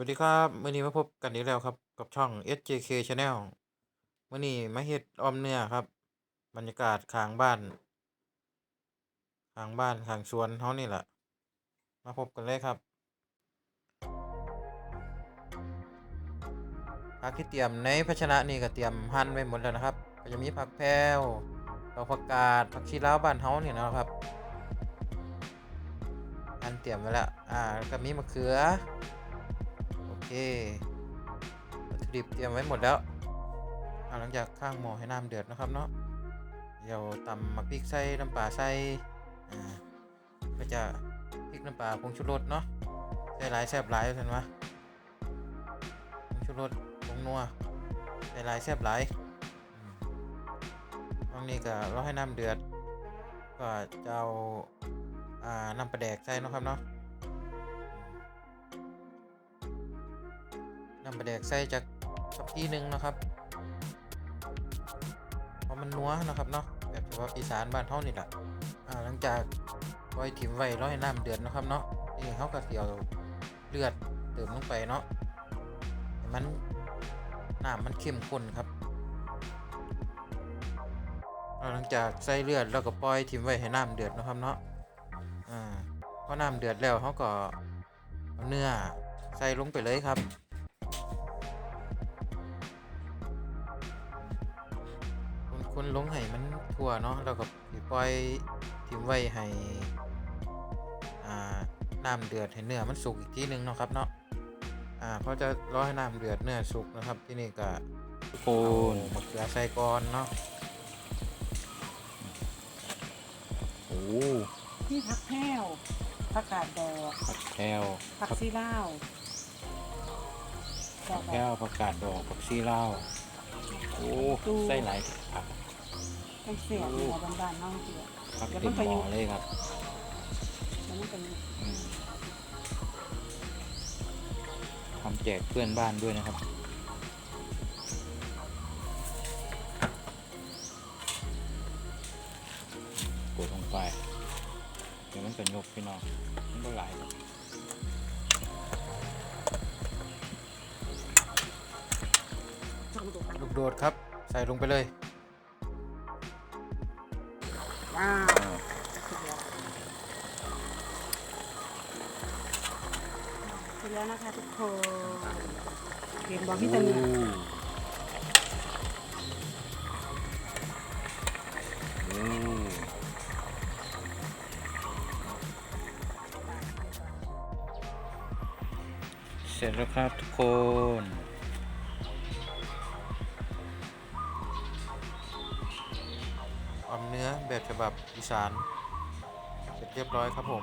วัสดีครับมื้อนี้มาพบกันอีกแล้วครับ กับช่อง SJK Channel มื้อนี้มาเฮ็ดออมเนื้อครับ บรรยากาศข้างบ้านข้างบ้านข้างสวนเฮานี่แหละมาพบกันเลยครับผักที่เตรียมในภาชนะนี่ก็เตรียมหั่นไว้หมดแล้วนะครับ ก็จะมีผักแพรวดอกผักกาดผักชีลาวบ้านเฮานี่นะครับหั่นเตรียมไว้แล้วอ่าแล้วก็มีมะเขือ เควัตถุดิบเตรียมไว้หมดแล้วหลังจากข้างหม้อให้น้ำเดือดนะครับเนาะเดี๋ยวตำมักพริกใส่น้ำปลาใส่ก็จะพริกน้ำปลาผงชูรสเนาะใส่หลายแซ่บหลายเห็นไหมผงชูรสผงนัวใส่หลายแซ่บหลายตรงนี้ก็รอให้น้ำเดือด ก็จะเอาน้ำปลาแดกใส่นะครับเนาะ นำปลาแดกใส่จากสักทีหนึ่งนะครับเพราะมันนัวนะครับเนาะแบบฉบับอีสานบ้านเท่านี่แหละหลังจากปล่อยถิ่มไว้ร้อยน้ำเดือดนะครับเนาะนี่เขาก็เกี่ยวเลือดเติมลงไปเนาะมันน้ำมันเข้มข้นครับหลังจากใส่เลือดแล้วก็ปล่อยถิ่มไว้ให้น้ำเดือดนะครับเนาะอ่าพอน้ำเดือดแล้วเขาก็เอาเนื้อใส่ลงไปเลยครับ คนคนลงให้มันทั่วเนาะแล้วก็สิปล่อยทิ้งไว้ให้อ่าน้ำเดือดให้เนื้อมันสุกอีกทีหนึงเนาะครับเนาะอ่าเพราะจะรอให้น้ำเดือดเนื้อสุกนะครับ ที่นี่ก็ทุกคเอานมะเขือใส่ก่อนเนาะโอ้นี่ผักแพ้วผักกาดดอกผักแพรวผักซีลาวดผัอกกแพรวผักกาดดอกผักชีลาวโอ้ใส่หลายผัก เป็นเสียบหัวบ้านๆน้องเสียผักเต็มหม้อเลยครับแล้วมันเป็นทำแจกเพื่อนบ้านด้วยนะครับ กดลงไป เดี๋ยวมันจะยกพี่น้องมันก็ไหลลูกโดดครับ ใส่ลงไปเลย อ่าเสร็จแล้วนะคะทุกคนเรียนบอกโอ้วิตานโอ้เสร็จแล้วครับทุกคน อมเนื้อแบบฉบับอีสาน เสร็จเรียบร้อยครับผม